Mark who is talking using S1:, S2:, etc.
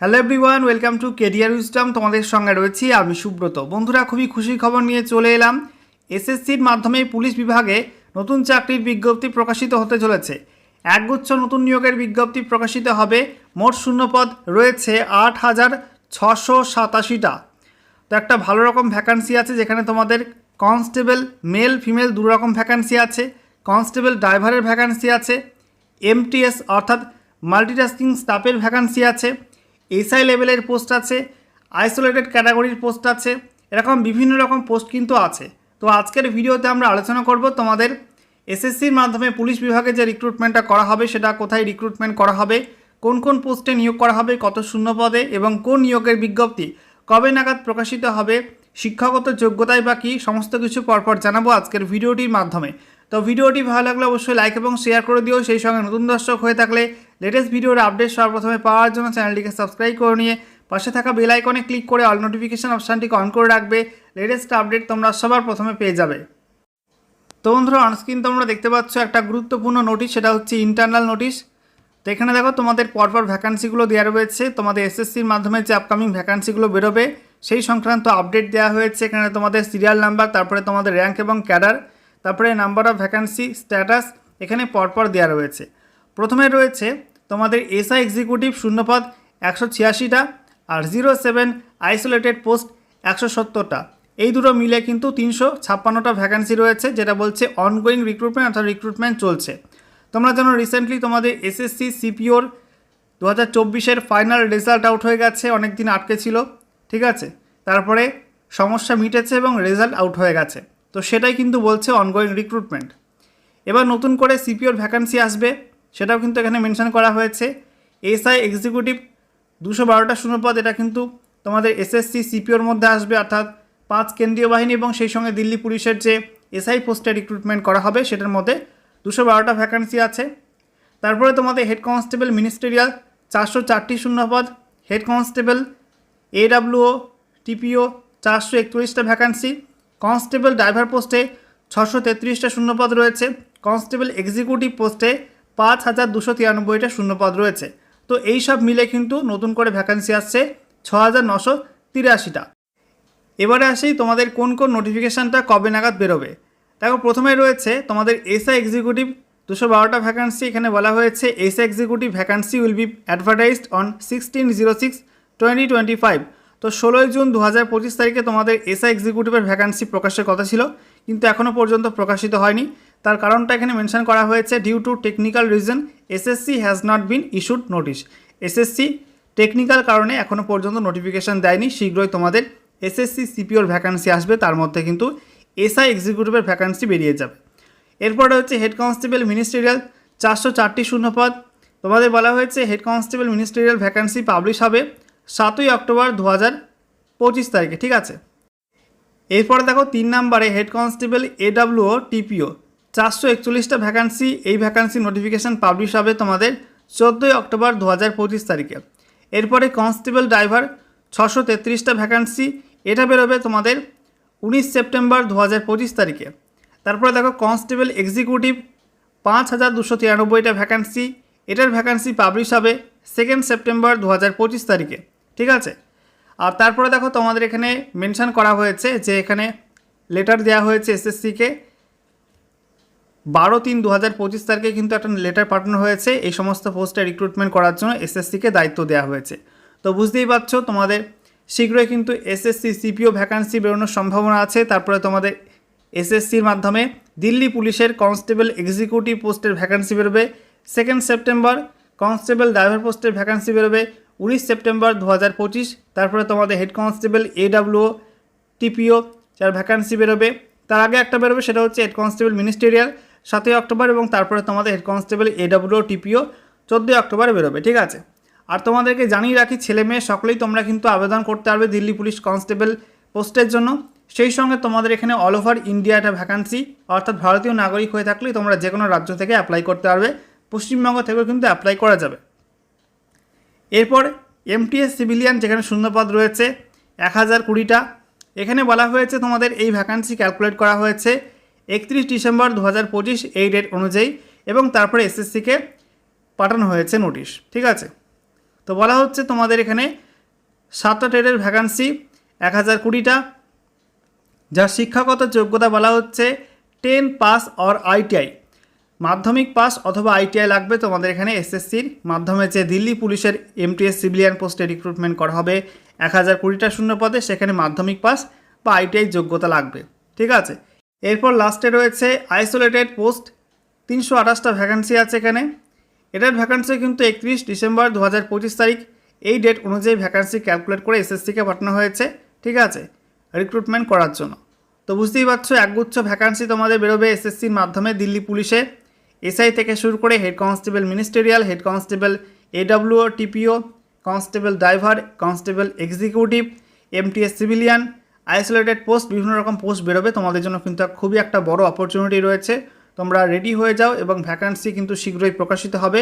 S1: Hello everyone welcome to career wisdom তোমাদের সঙ্গে রয়েছি আমি সুব্রত। বন্ধুরা, খুবই খুশির খবর নিয়ে চলে এলাম। এসএসসির মাধ্যমে পুলিশ বিভাগে নতুন চাকরির বিজ্ঞপ্তি প্রকাশিত হতে চলেছে। একগুচ্ছ নতুন নিয়োগের বিজ্ঞপ্তি প্রকাশিত হবে। মোট শূন্যপদ রয়েছে আট হাজার ছশো সাতাশিটা। তো একটা ভালো রকম ভ্যাকান্সি আছে যেখানে তোমাদের কনস্টেবল মেল ফিমেল দু রকম ভ্যাকান্সি আছে। কনস্টেবল ড্রাইভারের ভ্যাকান্সি আছে। এমটিএস অর্থাৎ মাল্টিটাস্কিং স্টাফের ভ্যাকান্সি আছে। এসআই লেভেলের পোস্ট আছে আইসোলেটেড ক্যাটাগরির পোস্ট আছে, এরকম বিভিন্ন রকম পোস্ট কিন্তু আছে। তো আজকের ভিডিওতে আমরা আলোচনা করব তোমাদের এসএসসির মাধ্যমে পুলিশ বিভাগে যে রিক্রুটমেন্টটা করা হবে, সেটা কোথায় রিক্রুটমেন্ট করা হবে, কোন কোন পোস্টে নিয়োগ করা হবে, কত শূন্য পদে, এবং কোন নিয়োগের বিজ্ঞপ্তি কবে নাগাদ প্রকাশিত হবে, শিক্ষাগত যোগ্যতায় বা কী, সমস্ত কিছু পরপর জানাব আজকের ভিডিওটির মাধ্যমে। তো ভিডিওটি ভালো লাগলে অবশ্যই লাইক এবং শেয়ার করে দিও, সেই সঙ্গে নতুন দর্শক হয়ে থাকলে লেটেস্ট ভিডিওর আপডেট সর্বপ্রথমে পাওয়ার জন্য চ্যানেলটিকে সাবস্ক্রাইব করে নিয়ে পাশে থাকা বেল আইকনে ক্লিক করে অল নোটিফিকেশান অপশানটিকে অন করে রাখবে। লেটেস্ট আপডেট তোমরা সবার প্রথমে পেয়ে যাবে। তো বন্ধুরা অনস্ক্রিন তোমরা দেখতে পাচ্ছ একটা গুরুত্বপূর্ণ নোটিশ সেটা হচ্ছে ইন্টারনাল নোটিশ তো এখানে দেখো, তোমাদের পরপর ভ্যাকান্সিগুলো দেওয়া রয়েছে। তোমাদের এসএসসির মাধ্যমে যে আপকামিং ভ্যাকান্সিগুলো বেরোবে, সেই সংক্রান্ত আপডেট দেওয়া হয়েছে। এখানে তোমাদের সিরিয়াল নাম্বার তারপরে তোমাদের র্যাঙ্ক এবং ক্যাডার তারপরে নাম্বার অফ ভ্যাকান্সি স্ট্যাটাস এখানে পরপর দেওয়া রয়েছে। প্রথমে রয়েছে তোমাদের এসআই এক্সিকিউটিভ শূন্যপদ একশো ছিয়াশিটা আর জিরো সেভেন আইসোলেটেড পোস্ট একশো সত্তরটা। এই দুটো মিলে কিন্তু তিনশো ছাপ্পান্নটা ভ্যাকান্সি রয়েছে, যেটা বলছে অনগোয়িং রিক্রুটমেন্ট অর্থাৎ রিক্রুটমেন্ট চলছে। তোমরা জানো রিসেন্টলি তোমাদের এসএসসি, সিপিওর দু হাজার চব্বিশের ফাইনাল রেজাল্ট আউট হয়ে গেছে অনেক দিন আটকে ছিল, ঠিক আছে? তারপরে সমস্যা মিটেছে এবং রেজাল্ট আউট হয়ে গেছে। তো সেটাই কিন্তু বলছে অনগোয়িং রিক্রুটমেন্ট এবার নতুন করে সিপিওর ভ্যাকান্সি আসবে সেটাও কিন্তু এখানে মেনশন করা হয়েছে। এসআই এক্সিকিউটিভ দুশো বারোটা শূন্যপদ, এটা কিন্তু তোমাদের এসএসসি সিপিওর মধ্যে আসবে, অর্থাৎ পাঁচ কেন্দ্রীয় বাহিনী এবং সেই সঙ্গে দিল্লি পুলিশের যে এসআই পোস্টে রিক্রুটমেন্ট করা হবে, সেটার মধ্যে দুশো বারোটা ভ্যাকান্সি আছে। তারপরে তোমাদের হেড কনস্টেবল মিনিস্টেরিয়াল চারশো চারটি শূন্যপদ হেড কনস্টেবল এডাব্লিউও টিপিও চারশো একচল্লিশটা ভ্যাকান্সি কনস্টেবল ড্রাইভার পোস্টে ছশো তেত্রিশটা শূন্যপদ রয়েছে কনস্টেবল এক্সিকিউটিভ পোস্টে পাঁচ হাজার দুশো তিরানব্বইটা শূন্যপদ রয়েছে। তো এই সব মিলে কিন্তু নতুন করে ভ্যাকান্সি আসছে ছ হাজার নশো তিরাশিটা। এবারে আসি তোমাদের কোন কোন নোটিফিকেশানটা কবে নাগাদ বেরোবে। দেখো প্রথমে রয়েছে তোমাদের এসআই এক্সিকিউটিভ দুশো বারোটা ভ্যাকান্সি এখানে বলা হয়েছে SI executive vacancy will be advertised on sixteen zero six twenty twenty five তো ষোলোই জুন দু হাজার পঁচিশ তারিখে তোমাদের এসআই এক্সিকিউটিভের ভ্যাকান্সি প্রকাশের কথা ছিল, কিন্তু এখনও পর্যন্ত প্রকাশিত হয়নি। তার কারণটা এখানে মেনশন করা হয়েছে due to technical reason SSC has not been issued notice SSC technical কারণে এখনও পর্যন্ত নোটিফিকেশান দেয়নি। শীঘ্রই তোমাদের এসএসসি সিপিওর ভ্যাকান্সি আসবে। তার মধ্যে কিন্তু এসআই এক্সিকিউটিভের ভ্যাকান্সি বেরিয়ে যাবে। এরপরে হচ্ছে হেড কনস্টেবল মিনিস্টেরিয়াল চারশো চারটি শূন্যপদ। তোমাদের বলা হয়েছে head constable ministerial vacancy publish হবে সাতই অক্টোবর দু হাজার পঁচিশ তারিখে, ঠিক আছে? এরপরে দেখো তিন নম্বরে হেড কনস্টেবল এডাব্লিউও টিপিও চারশো একচল্লিশটা ভ্যাকান্সি এই ভ্যাকান্সি নোটিফিকেশান পাবলিশ হবে তোমাদের চোদ্দোই অক্টোবর দু হাজার পঁচিশ তারিখে। এরপরে কনস্টেবল ড্রাইভার ছশো তেত্রিশটা ভ্যাকান্সি এটা বেরোবে তোমাদের উনিশ সেপ্টেম্বর দু হাজার পঁচিশ তারিখে। তারপরে দেখো কনস্টেবল এক্সিকিউটিভ পাঁচ হাজার দুশো তিরানব্বইটা ভ্যাকান্সি এটার ভ্যাকান্সি পাবলিশ হবে সেকেন্ড সেপ্টেম্বর দু হাজার পঁচিশ তারিখে, ঠিক আছে? আর তারপরে দেখো তোমাদের এখানে মেনশন করা হয়েছে যে এখানে লেটার দেওয়া হয়েছে এসএসসিকে বারো তিন দু হাজার পঁচিশ তারিখে কিন্তু একটা লেটার পাঠানো হয়েছে। এই সমস্ত পোস্টে রিক্রুটমেন্ট করার জন্য এসএসসিকে দায়িত্ব দেওয়া হয়েছে। তো বুঝতেই পারছ, তোমাদের শীঘ্রই কিন্তু এসএসসি সিপিও ভ্যাকান্সি বেরোনোর সম্ভাবনা আছে। তারপরে তোমাদের এসএসসির মাধ্যমে দিল্লি পুলিশের কনস্টেবল এক্সিকিউটিভ পোস্টের ভ্যাকান্সি বেরোবে। সেকেন্ড সেপ্টেম্বর কনস্টেবল ড্রাইভার পোস্টের ভ্যাকান্সি বেরোবে। উনিশ সেপ্টেম্বর দু হাজার পঁচিশ, তারপরে তোমাদের হেড কনস্টেবল এডাব্লিউও টিপিও যার ভ্যাকান্সি বেরোবে। তার আগে একটা বেরোবে, সেটা হচ্ছে হেড কনস্টেবল মিনিস্টেরিয়াল সাতই অক্টোবর এবং তারপরে তোমাদের হেড কনস্টেবল এডাব্লিউও টিপিও চোদ্দোই অক্টোবরে বেরোবে, ঠিক আছে? আর তোমাদেরকে জানিয়ে রাখি, ছেলে মেয়ে সকলেই তোমরা কিন্তু আবেদন করতে পারবে দিল্লি পুলিশ কনস্টেবল পোস্টের জন্য। সেই সঙ্গে তোমাদের এখানে অল ওভার ইন্ডিয়া একটা ভ্যাকান্সি অর্থাৎ ভারতীয় নাগরিক হয়ে থাকলে তোমরা যে কোনো রাজ্য থেকে অ্যাপ্লাই করতে পারবে। পশ্চিমবঙ্গ থেকেও কিন্তু অ্যাপ্লাই করা যাবে। এরপর এমটিএস সিভিলিয়ান যেখানে শূন্যপদ রয়েছে, এক হাজার কুড়িটা। এখানে বলা হয়েছে তোমাদের এই ভ্যাকান্সি ক্যালকুলেট করা হয়েছে। একত্রিশ ডিসেম্বর দু হাজার পঁচিশ এই ডেট অনুযায়ী এবং তারপরে এসএসসিকে পাঠানো হয়েছে নোটিশ ঠিক আছে? তো বলা হচ্ছে তোমাদের এখানে সাতটা ট্রেডের ভ্যাকান্সি এক হাজার কুড়িটা। যার শিক্ষাগত যোগ্যতা বলা হচ্ছে টেন পাস অর আইটিআই মাধ্যমিক পাস অথবা আইটিআই লাগবে তোমাদের এখানে এসএসসির মাধ্যমে যে দিল্লি পুলিশের এমটিএস সিভিলিয়ান পোস্টে রিক্রুটমেন্ট করা হবে। এক হাজার কুড়িটা শূন্য পদে সেখানে মাধ্যমিক পাস বা আইটিআই যোগ্যতা লাগবে, ঠিক আছে? এরপর লাস্টে রয়েছে আইসোলেটেড পোস্ট, তিনশো আঠাশটা ভ্যাকান্সি আছে এখানে। এটার ভ্যাকান্সি কিন্তু একত্রিশ ডিসেম্বর দু হাজার পঁচিশ তারিখ। এই ডেট অনুযায়ী ভ্যাকান্সি ক্যালকুলেট করে এসএসসিকে পাঠানো হয়েছে, ঠিক আছে? রিক্রুটমেন্ট করার জন্য। তো বুঝতেই পারছ, একগুচ্ছ ভ্যাকান্সি তোমাদের বেরোবে এসএসসির মাধ্যমে দিল্লি পুলিশে। এসআই থেকে শুরু করে head constable ministerial, head constable AWO, TPO, constable driver, constable executive, MTS civilian isolated post বিভিন্ন রকম পোস্ট বেরোবে। তোমাদের জন্য কিন্তু খুবই একটা বড় অপরচুনিটি রয়েছে। তোমরা রেডি হয়ে যাও এবং ভ্যাকান্সি কিন্তু শীঘ্রই প্রকাশিত হবে।